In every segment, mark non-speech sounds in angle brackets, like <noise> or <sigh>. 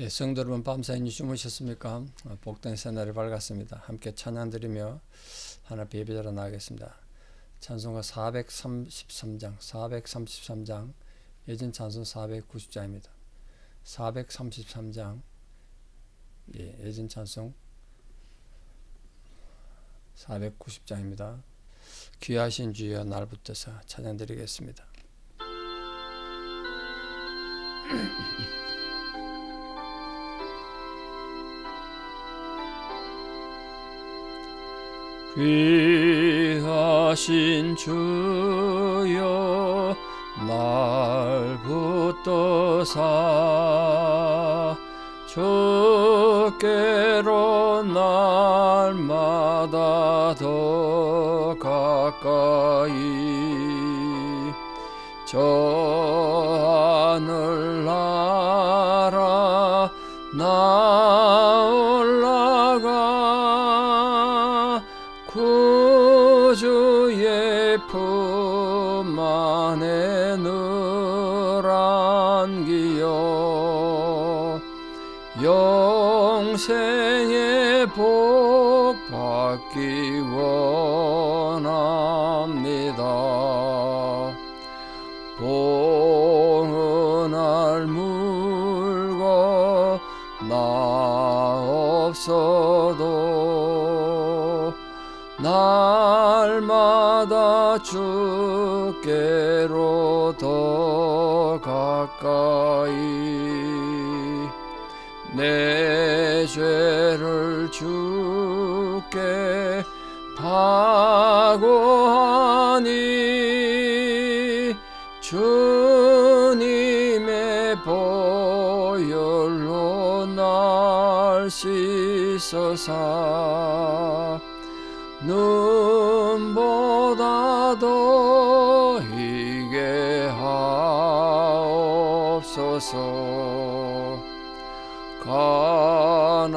예, 성도 여러분 밤사이 주무셨습니까? 어, 복된 새날이 밝았습니다. 함께 찬양 드리며 하나 예배자로 나가겠습니다. 찬송가 433장, 433장, 예전 찬송 490장입니다. 433장, 예, 예전 찬송 490장입니다. 귀하신 주여 날 붙여서 찬양 드리겠습니다. <laughs> 귀하신 주여 날 붙드사 주께로 날마다 더 가까이 저 하늘나라 영생의 복 받기 원합니다. 봉은 알물고 나 없어도 날마다 주께로 더 가까이 내 죄를 주께 파고하니 주님의 보혈로 날 씻어사 눈보다 더 희게 하옵소서 간악한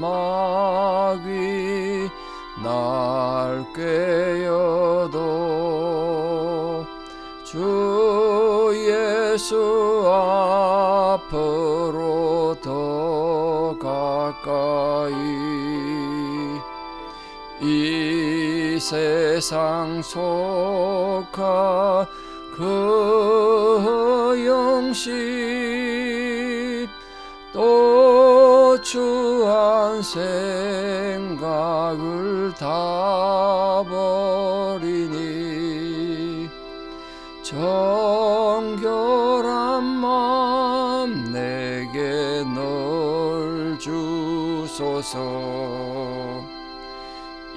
마귀 날 꿰어도 주 예수 앞으로 더 가까이 이 세상 속하 그 영식 추한 생각을 다 버리니 정결한 마음 내게 널 주소서.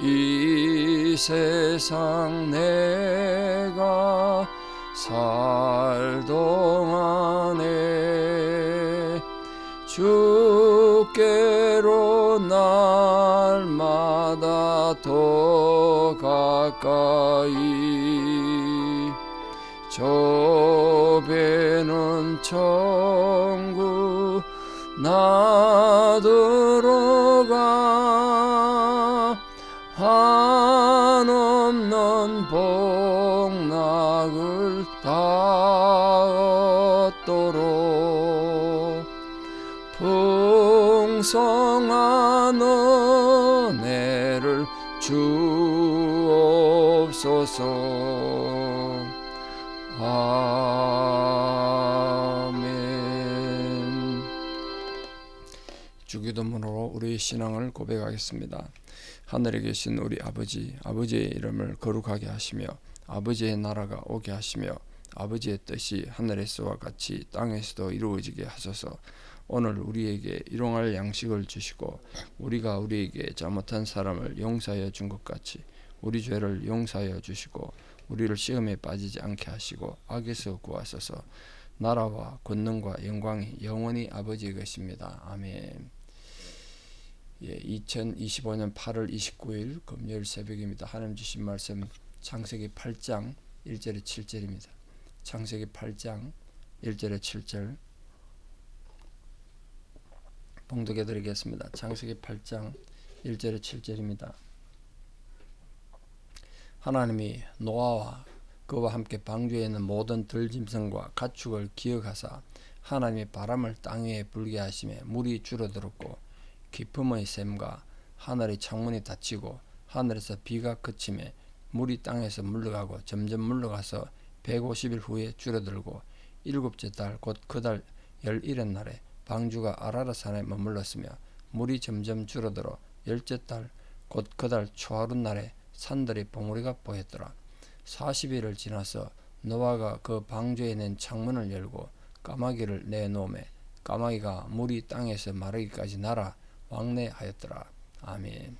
이 세상 내가 살 동안에 주 께로 날마다 더 가까이 저 배는 천국 나 들어 한 은혜를 주옵소서 아멘 주기도문으로 우리의 신앙을 고백하겠습니다. 하늘에 계신 우리 아버지, 아버지의 이름을 거룩하게 하시며 아버지의 나라가 오게 하시며 아버지의 뜻이 하늘에서와 같이 땅에서도 이루어지게 하소서. 오늘 우리에게 일용할 양식을 주시고 우리가 우리에게 잘못한 사람을 용서하여 준 것 같이 우리 죄를 용서하여 주시고 우리를 시험에 빠지지 않게 하시고 악에서 구하소서. 나라와 권능과 영광이 영원히 아버지의 것입니다. 아멘. 예, 2025년 8월 29일 금요일 새벽입니다. 하나님 주신 말씀 창세기 8장 1절에 7절입니다. 창세기 8장 1절에 7절 봉독해 드리겠습니다. 창세기 8장 1절에 7절입니다. 하나님이 노아와 그와 함께 방주에 있는 모든 들짐승과 가축을 기억하사 하나님이 바람을 땅 위에 불게 하심에 물이 줄어들었고 깊음의 샘과 하늘의 창문이 닫히고 하늘에서 비가 그침에 물이 땅에서 물러가고 점점 물러가서 150일 후에 줄어들고 일곱째 달 곧 그 달 열일의 날에 방주가 아라라 산에 머물렀으며 물이 점점 줄어들어 열째 달 곧 그 달 초하루 날에 산들이 봉우리가 보였더라. 40일을 지나서 노아가 그 방주에 낸 창문을 열고 까마귀를 내놓음에 까마귀가 물이 땅에서 마르기까지 날아 왕래하였더라. 아멘.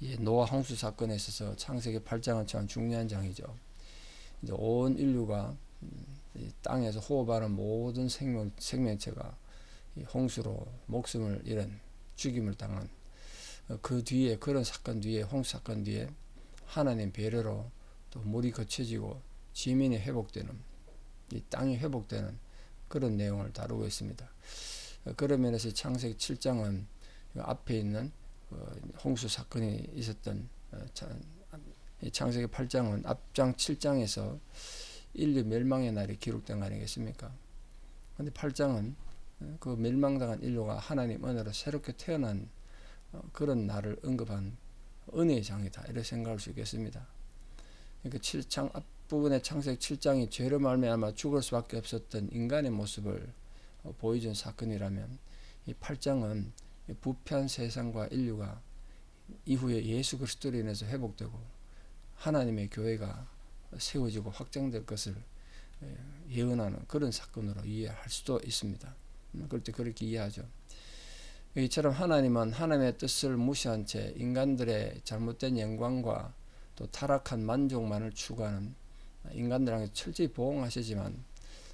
이 노아 홍수 사건에 있어서 창세기 8장은 참 중요한 장이죠. 이제 온 인류가 이 땅에서 호흡하는 모든 생명 생명체가 이 홍수로 목숨을 잃은 죽임을 당한 어, 그 뒤에 그런 사건 뒤에 홍수 사건 뒤에 하나님 배려로 또 물이 거쳐지고 지민이 회복되는 이 땅이 회복되는 그런 내용을 다루고 있습니다. 어, 그런 면에서 창세기 7장은 앞에 있는 어, 홍수 사건이 있었던 창세기 8장은 앞장 7장에서 인류 멸망의 날이 기록된 거 아니겠습니까? 근데 8장은 그 멸망당한 인류가 하나님 은혜로 새롭게 태어난 어, 그런 날을 언급한 은혜의 장이다. 이렇게 생각할 수 있겠습니다. 그러니까 7장 앞부분의 창세기 7장이 죄로 말미암아 죽을 수밖에 없었던 인간의 모습을 어, 보여준 사건이라면 이 8장은 부패한 세상과 인류가 이후에 예수 그리스도로 인해서 회복되고 하나님의 교회가 세워지고 확장될 것을 예, 예언하는 그런 사건으로 이해할 수도 있습니다. 음, 그럴 때 그렇게 이해하죠. 이처럼 하나님은 하나님의 뜻을 무시한 채 인간들의 잘못된 영광과 또 타락한 만족만을 추구하는 인간들에게 철저히 보호하시지만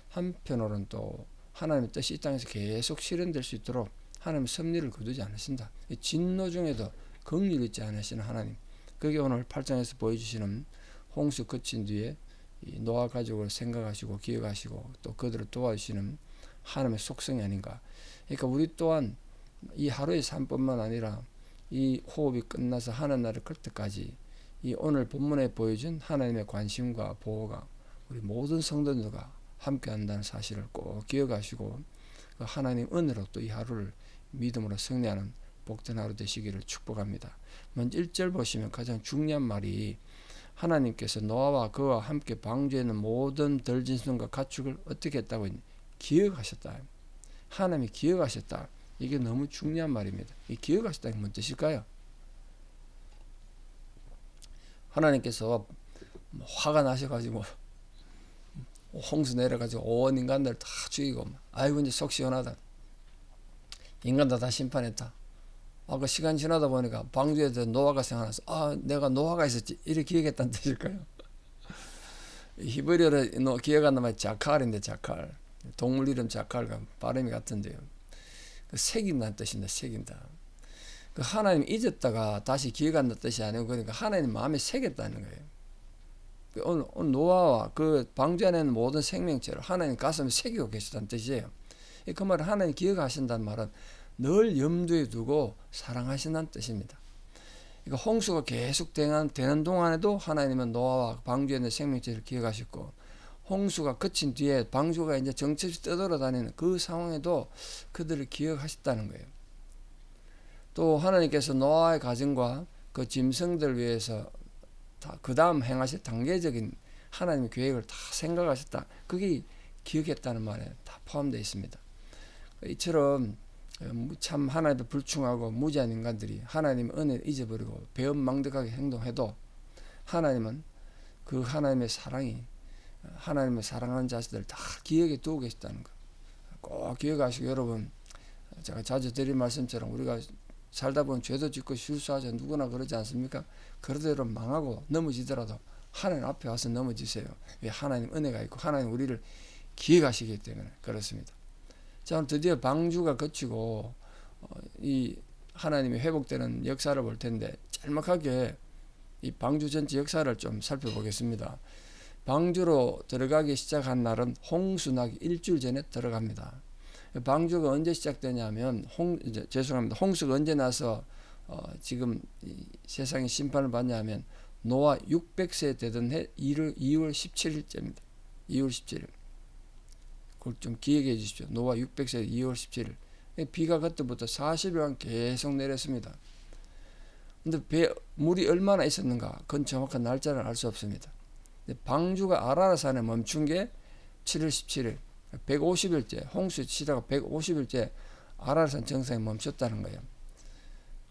한편으로는 또 하나님의 뜻이 이 땅에서 계속 실현될 수 있도록 하나님의 섭리를 거두지 않으신다. 진노 중에도 긍휼 있지 않으시는 하나님. 그게 오늘 8장에서 보여주시는 홍수 끝인 뒤에 노아 가족을 생각하시고 기억하시고 또 그들을 도와주시는 하나님의 속성이 아닌가. 그러니까 우리 또한 이 하루의 삶뿐만 아니라 이 호흡이 끝나서 하는 날을 끌 때까지 이 오늘 본문에 보여준 하나님의 관심과 보호가 우리 모든 성도들과 함께 한다는 사실을 꼭 기억하시고 그 하나님 은혜로 또 이 하루를 믿음으로 승리하는 복된 하루 되시기를 축복합니다. 먼저 1절 보시면 가장 중요한 말이 하나님께서 노아와 그와 함께 방주에는 모든 덜진순과 가축을 어떻게 했다고 기억하셨다. 하나님이 기억하셨다. 이게 너무 중요한 말입니다. 이 기억하셨다는 뭔 뜻일까요? 하나님께서 뭐 화가 나셔가지고 홍수 내려가지고 온 인간들 다 죽이고 아이고 이제 속 시원하다. 인간도 다 심판했다. 아, 그 시간 지나다 보니까 방주에 노아가 생각나서 아 내가 노아가 있었지 이렇게 기억했다는 뜻일까요? 히브리어로 기억한단 말이 자칼인데 자칼 동물 이름 자칼과 발음이 같은데요. 그 새긴다는 뜻인데 새긴다. 그 하나님 잊었다가 다시 기억한다는 뜻이 아니고 그러니까 하나님 마음에 새겼다는 거예요. 그 오늘, 오늘 노아와 그 방주 안에 있는 모든 생명체를 하나님 가슴에 새기고 계시다는 뜻이에요. 그 말은 하나님 기억하신다는 말은 늘 염두에 두고 사랑하신다는 뜻입니다. 그러니까 홍수가 계속 되는, 되는 동안에도 하나님은 노아와 방주에 있는 생명체를 기억하셨고 홍수가 그친 뒤에 방주가 이제 정체없이 떠돌아다니는 그 상황에도 그들을 기억하셨다는 거예요. 또 하나님께서 노아의 가정과 그 짐승들 위해서 그 다음 행하실 단계적인 하나님의 계획을 다 생각하셨다. 그게 기억했다는 말에 다 포함되어 있습니다. 이처럼 참 하나님에 불충하고 무지한 인간들이 하나님 은혜를 잊어버리고 배은망덕하게 행동해도 하나님은 그 하나님의 사랑이 하나님을 사랑하는 자식들 다 기억에 두고 계시다는 거. 꼭 기억하시고 여러분 제가 자주 드린 말씀처럼 우리가 살다 보면 죄도 짓고 실수하죠. 누구나 그러지 않습니까? 그러대로 망하고 넘어지더라도 하나님 앞에 와서 넘어지세요. 왜 하나님 은혜가 있고 하나님 우리를 기억하시기 때문에 그렇습니다. 자, 드디어 방주가 거치고 어, 이 하나님이 회복되는 역사를 볼 텐데 짤막하게 이 방주 전체 역사를 좀 살펴보겠습니다. 방주로 들어가기 시작한 날은 홍수 나기 일주일 전에 들어갑니다. 방주가 언제 시작되냐면 홍 죄송합니다. 홍수가 언제 나서 어, 지금 세상이 심판을 받냐면 노아 600세 되던 해 2월, 2월 17일째입니다. 2월 17일. 좀 기억해 주십시오. 노아 600세 2월 17일. 비가 그때부터 40일간 계속 내렸습니다. 근데 배, 물이 얼마나 있었는가? 그건 정확한 날짜를 알 수 없습니다. 방주가 아라라산에 멈춘 게 7월 17일, 150일째, 홍수 치다가 150일째 아라라산 정상에 멈췄다는 거예요.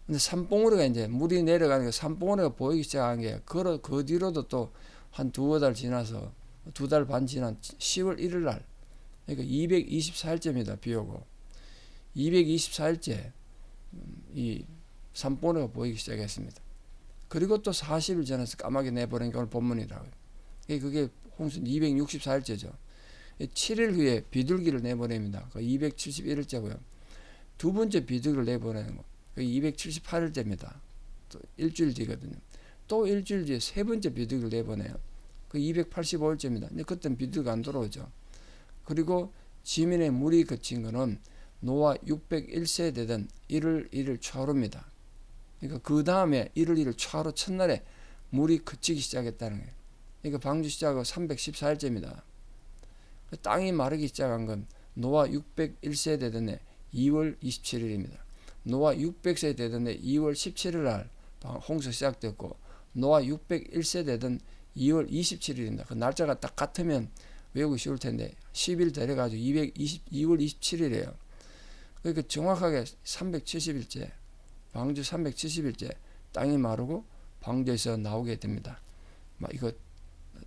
근데 산봉우리가 이제 물이 내려가는 게 산봉우리가 보이기 시작한 게, 그, 그 뒤로도 또 한 두어 달 지나서, 두 달 반 지난 10월 1일 날, 그러니까 224일째입니다. 비 오고. 224일째, 음, 이 산봉우리가 보이기 시작했습니다. 그리고 또 40일 지나서 까마귀 내보낸 게 오늘 본문이라고요. 그게 홍수 264일째죠. 7일 후에 비둘기를 내보냅니다. 그 271일째고요. 두 번째 비둘기를 내보내는 거. 그 278일째입니다. 또 일주일 뒤거든요. 또 일주일 뒤에 세 번째 비둘기를 내보내요. 그 285일째입니다. 근데 그때는 비둘기가 안 돌아오죠. 그리고 지민의 물이 그친 거는 노아 601세 되던 1월 1일 초하루입니다. 그러니까 그 다음에 1월 1일 초하루 첫날에 물이 그치기 시작했다는 거예요. 그러니까 방주 시작하고 314일째입니다. 그 땅이 마르기 시작한 건 노아 601세 되던 해 2월 27일입니다. 노아 600세 되던 해 2월 17일 날 홍수 시작됐고 노아 601세 되던 2월 27일입니다. 그 날짜가 딱 같으면 외우기 쉬울 텐데 10일 데려가지고 220, 2월 27일이에요. 그러니까 정확하게 370일째 방주 370일째 땅이 마르고 방주에서 나오게 됩니다. 막 이거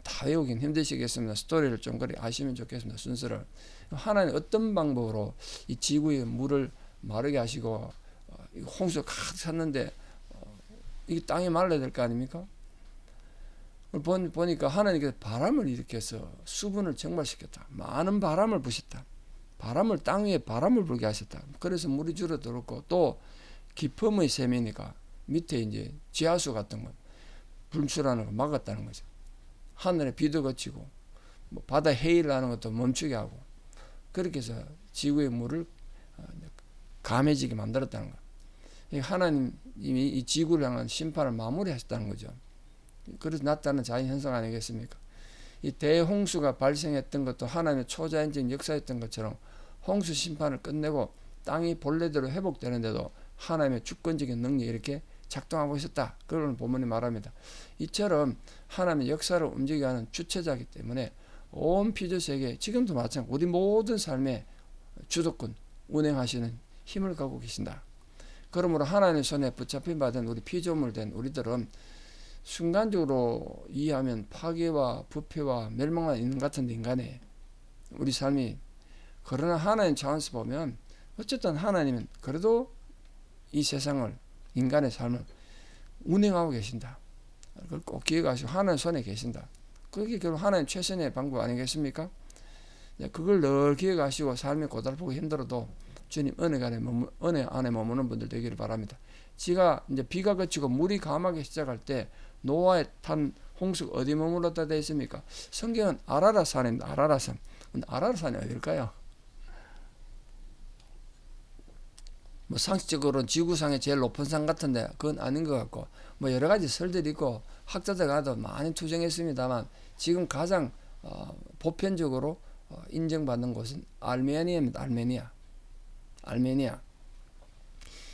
다 외우긴 힘드시겠습니다. 스토리를 좀 그리 아시면 좋겠습니다. 순서를. 하나님 어떤 방법으로 이 지구의 물을 마르게 하시고 어, 홍수 가득 찼는데 어, 이게 땅이 말라야 될 거 아닙니까? 보니까 하나님께서 바람을 일으켜서 수분을 증발시켰다. 많은 바람을 부셨다. 바람을 땅 위에 바람을 불게 하셨다. 그래서 물이 줄어들었고 또 깊음의 셈이니까 밑에 이제 지하수 같은 거 분출하는 거 막았다는 거죠. 하늘에 비도 그치고 뭐 바다 해일 하는 것도 멈추게 하고 그렇게 해서 지구의 물을 어, 감해지게 만들었다는 거. 하나님이 이 지구를 향한 심판을 마무리하셨다는 거죠. 그래서 나타나는 자연 현상 아니겠습니까? 이 대홍수가 발생했던 것도 하나님의 초자연적 역사였던 것처럼 홍수 심판을 끝내고 땅이 본래대로 회복되는데도 하나님의 주권적인 능력이 이렇게 작동하고 있었다. 그걸 본문이 말합니다. 이처럼 하나님의 역사를 움직이게 하는 주체자이기 때문에 온 피조 세계 지금도 마찬가지 우리 모든 삶의 주도권 운행하시는 힘을 갖고 계신다. 그러므로 하나님의 손에 붙잡힌 받은 우리 피조물 된 우리들은 순간적으로 이해하면 파괴와 부패와 멸망만 있는 같은 인간의 우리 삶이 그러나 하나님 차원에서 보면 어쨌든 하나님은 그래도 이 세상을 인간의 삶을 운행하고 계신다. 그걸 꼭 기억하시고 하나님 손에 계신다. 그게 결국 하나님 최선의 방법 아니겠습니까? 그걸 늘 기억하시고 삶이 고달프고 힘들어도 주님 은혜 안에 머무, 은혜 안에 머무는 분들 되기를 바랍니다. 지가 이제 비가 그치고 물이 감하기 시작할 때 노아에 탄 홍수가 어디 머물렀다 되어 있습니까? 성경은 아라라산입니다. 아라라산. 아라라산이 어딜까요? 뭐 상식적으로는 지구상의 제일 높은 산 같은데 그건 아닌 것 같고 뭐 여러 가지 설들이 있고 학자들과도 많이 투정했습니다만 지금 가장 어, 보편적으로 어, 인정받는 곳은 알메니아입니다. 알메니아. 알메니아.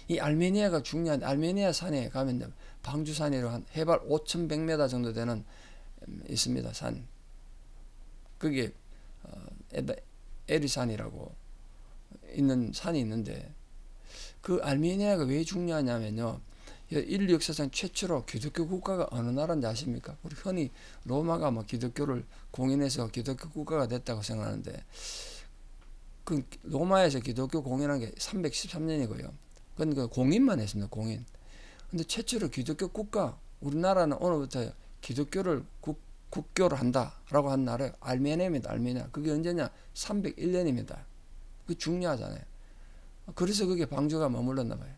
이 알메니아가 중요한 알메니아 산에 가면 방주산이라고 한 해발 5,100m 정도 되는 음, 있습니다. 산. 그게 어, 에리산이라고 있는 산이 있는데 그 알메니아가 왜 중요하냐면요. 인류 역사상 최초로 기독교 국가가 어느 나라인지 아십니까? 우리 흔히 로마가 뭐 기독교를 공인해서 기독교 국가가 됐다고 생각하는데 그 로마에서 기독교 공인한 게 313년이고요. 그건 그 공인만 했습니다. 공인. 근데 최초로 기독교 국가 우리나라는 오늘부터 기독교를 국, 국교를 한다라고 한 나라 알메니아입니다. 알메니아. 그게 언제냐? 301년입니다. 그 중요하잖아요. 그래서 그게 방주가 머물렀나 봐요.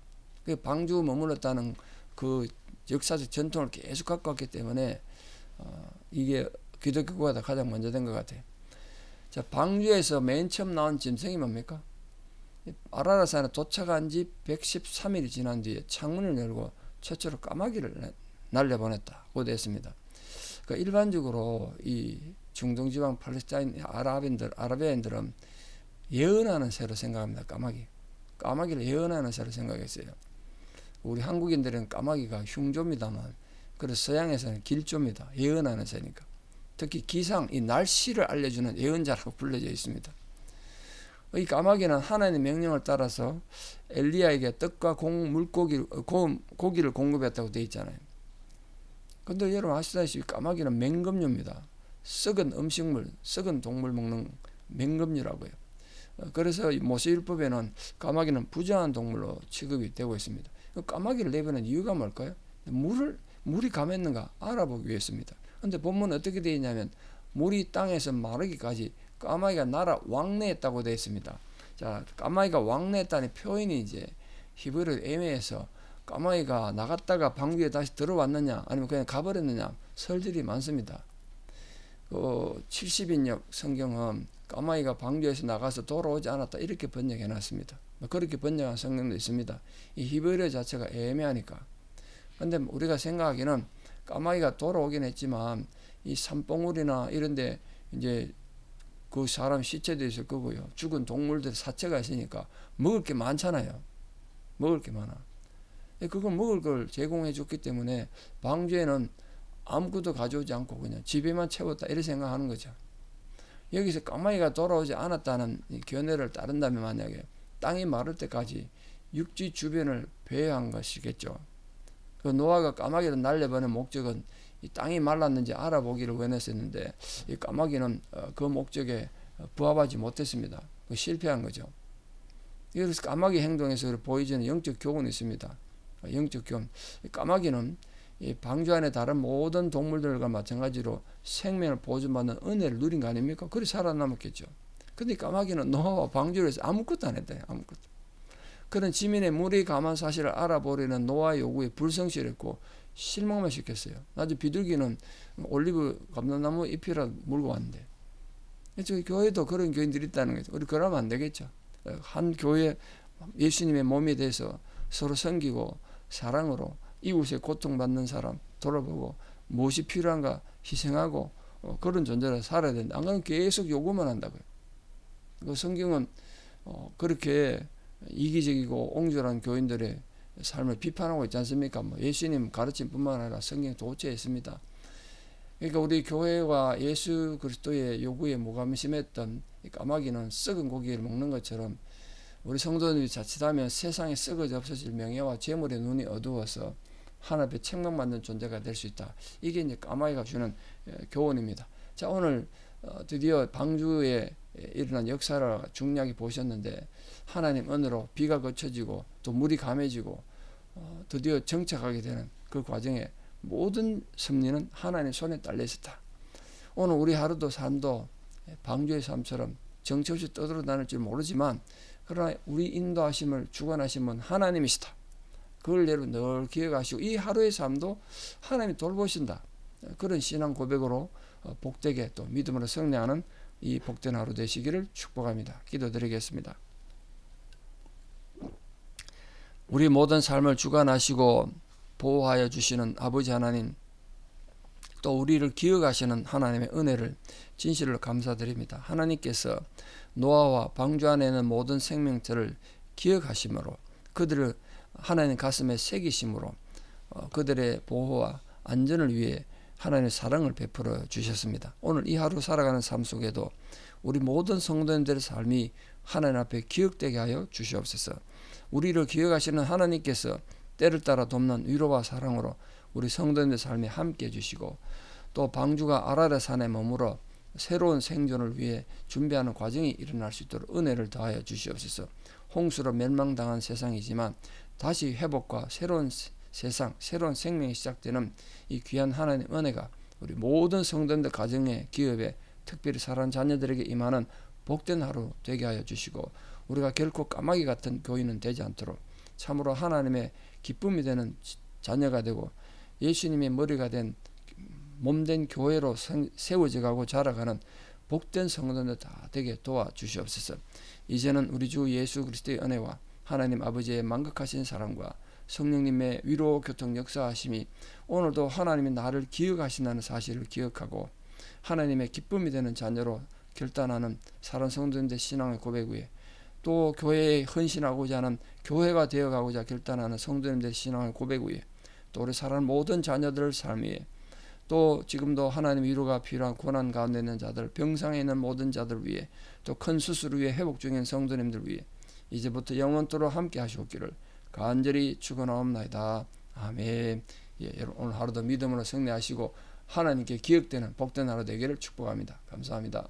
그 방주 머물렀다는 그 역사적 전통을 계속 갖고 왔기 때문에 어, 이게 기독교가 가장 먼저 된 것 같아요. 자, 방주에서 맨 처음 나온 짐승이 뭡니까? 아라라산에 도착한 지 113일이 지난 뒤에 창문을 열고 최초로 까마귀를 날려보냈다고 됐습니다. 그러니까 일반적으로 이 중동 지방 팔레스타인 아랍인들 아라비아인들은 예언하는 새로 생각합니다. 까마귀. 까마귀를 예언하는 새로 생각했어요. 우리 한국인들은 까마귀가 흉조입니다만 그래서 서양에서는 길조입니다. 예언하는 새니까. 특히 기상, 이 날씨를 알려주는 예언자라고 불려져 있습니다. 이 까마귀는 하나님의 명령을 따라서 엘리야에게 떡과 공, 물고기, 고, 고기를 공급했다고 되어 있잖아요. 근데 여러분 아시다시피 까마귀는 맹금류입니다. 썩은 음식물, 썩은 동물 먹는 맹금류라고요. 어, 그래서 모세율법에는 까마귀는 부정한 동물로 취급이 되고 있습니다. 까마귀를 내보낸 이유가 뭘까요? 물을 물이 감했는가 알아보기 위해서입니다. 근데 본문 어떻게 되어 있냐면 물이 땅에서 마르기까지 까마귀가 날아 왕래했다고 되어 있습니다. 자, 까마귀가 왕래했다는 표현이 이제 히브리어 애매해서 까마귀가 나갔다가 방주에 다시 들어왔느냐 아니면 그냥 가버렸느냐 설들이 많습니다. 그 70인역 성경은 까마귀가 방주에서 나가서 돌아오지 않았다 이렇게 번역해 놨습니다. 뭐 그렇게 번역한 성경도 있습니다. 이 히브리어 자체가 애매하니까. 근데 우리가 생각하기는 까마귀가 돌아오긴 했지만 이 산봉우리나 이런데 이제 그 사람 시체도 있을 거고요. 죽은 동물들 사체가 있으니까 먹을 게 많잖아요. 먹을 게 많아. 그거 먹을 걸 제공해 줬기 때문에 방주에는 아무것도 가져오지 않고 그냥 집에만 채웠다 이렇게 생각하는 거죠. 여기서 까마귀가 돌아오지 않았다는 견해를 따른다면 만약에 땅이 마를 때까지 육지 주변을 배회한 것이겠죠. 그 노아가 까마귀를 날려보낸 목적은 이 땅이 말랐는지 알아보기를 원했었는데 이 까마귀는 어, 그 목적에 부합하지 못했습니다. 그 실패한 거죠. 그래서 까마귀 행동에서 보여지는 영적 교훈이 있습니다. 영적 교훈. 까마귀는 이 방주 안에 다른 모든 동물들과 마찬가지로 생명을 보존받는 은혜를 누린 거 아닙니까? 그리 살아남았겠죠. 근데 까마귀는 노아와 방주를 해서 아무것도 안 했대요. 아무것도. 그런 지민의 물이 감한 사실을 알아보려는 노아 요구에 불성실했고 실망만 시켰어요. 나중 비둘기는 올리브 감람나무 잎이라 물고 왔는데. 저 교회도 그런 교인들이 있다는 거죠. 우리 그러면 안 되겠죠. 한 교회 예수님의 몸에 대해서 서로 섬기고 사랑으로 이웃의 고통받는 사람 돌아보고 무엇이 필요한가 희생하고 어, 그런 존재로 살아야 된다. 안 그러면 계속 요구만 한다고요. 그 성경은 어, 그렇게 이기적이고 옹졸한 교인들의 삶을 비판하고 있지 않습니까? 뭐 예수님 가르침뿐만 아니라 성경 도처했습니다. 그러니까 우리 교회와 예수 그리스도의 요구에 무감심했던 까마귀는 썩은 고기를 먹는 것처럼 우리 성도들이 자칫하면 세상에 썩어져 없어질 명예와 재물의 눈이 어두워서 하나님의 책망받는 존재가 될 수 있다. 이게 이제 까마귀가 주는 교훈입니다. 자 오늘 어, 드디어 방주에 일어난 역사를 중략히 보셨는데 하나님 은혜로 비가 거쳐지고 또 물이 감해지고 어, 드디어 정착하게 되는 그 과정에 모든 섭리는 하나님 손에 달려 있었다. 오늘 우리 하루도 삶도 방주의 삶처럼 정처 없이 떠들어 다닐 줄 모르지만 그러나 우리 인도하심을 주관하심은 하나님이시다. 그걸 여러분 늘 기억하시고 이 하루의 삶도 하나님이 돌보신다. 그런 신앙 고백으로 어, 복되게 또 믿음으로 승리하는 이 복된 하루 되시기를 축복합니다. 기도드리겠습니다. 우리 모든 삶을 주관하시고 보호하여 주시는 아버지 하나님, 또 우리를 기억하시는 하나님의 은혜를 진실로 감사드립니다. 하나님께서 노아와 방주 안에 있는 모든 생명체를 기억하심으로 그들을 하나님 가슴에 새기심으로 어, 그들의 보호와 안전을 위해 하나님의 사랑을 베풀어 주셨습니다. 오늘 이 하루 살아가는 삶 속에도 우리 모든 성도님들의 삶이 하나님 앞에 기억되게 하여 주시옵소서. 우리를 기억하시는 하나님께서 때를 따라 돕는 위로와 사랑으로 우리 성도님들 삶에 함께 해주시고 또 방주가 아라레 산에 머물러 새로운 생존을 위해 준비하는 과정이 일어날 수 있도록 은혜를 더하여 주시옵소서. 홍수로 멸망당한 세상이지만 다시 회복과 새로운 세상, 새로운 생명이 시작되는 이 귀한 하나님 은혜가 우리 모든 성도들 가정에 기업에 특별히 사랑하는 자녀들에게 임하는 복된 하루 되게 하여 주시고 우리가 결코 까마귀 같은 교인은 되지 않도록 참으로 하나님의 기쁨이 되는 자녀가 되고 예수님의 머리가 된 몸된 교회로 세워져 가고 자라가는 복된 성도들 다 되게 도와 주시옵소서. 이제는 우리 주 예수 그리스도의 은혜와 하나님 아버지의 만극하신 사랑과 성령님의 위로 교통 역사하심이 오늘도 하나님이 나를 기억하신다는 사실을 기억하고 하나님의 기쁨이 되는 자녀로 결단하는 사랑 성도님들 신앙의 고백 위에 또 교회에 헌신하고자 하는 교회가 되어가고자 결단하는 성도님들 신앙의 고백 위에 또 우리 사랑하는 모든 자녀들 삶 위에 또 지금도 하나님 위로가 필요한 고난 가운데 있는 자들 병상에 있는 모든 자들 위해 또큰 수술 위해 회복 중인 성도님들 위해 이제부터 영원토록 함께 하시옵기를 간절히 축원하옵나이다. 아멘. 예, 여러분 오늘 하루도 믿음으로 승리하시고 하나님께 기억되는 복된 하루 되기를 축복합니다. 감사합니다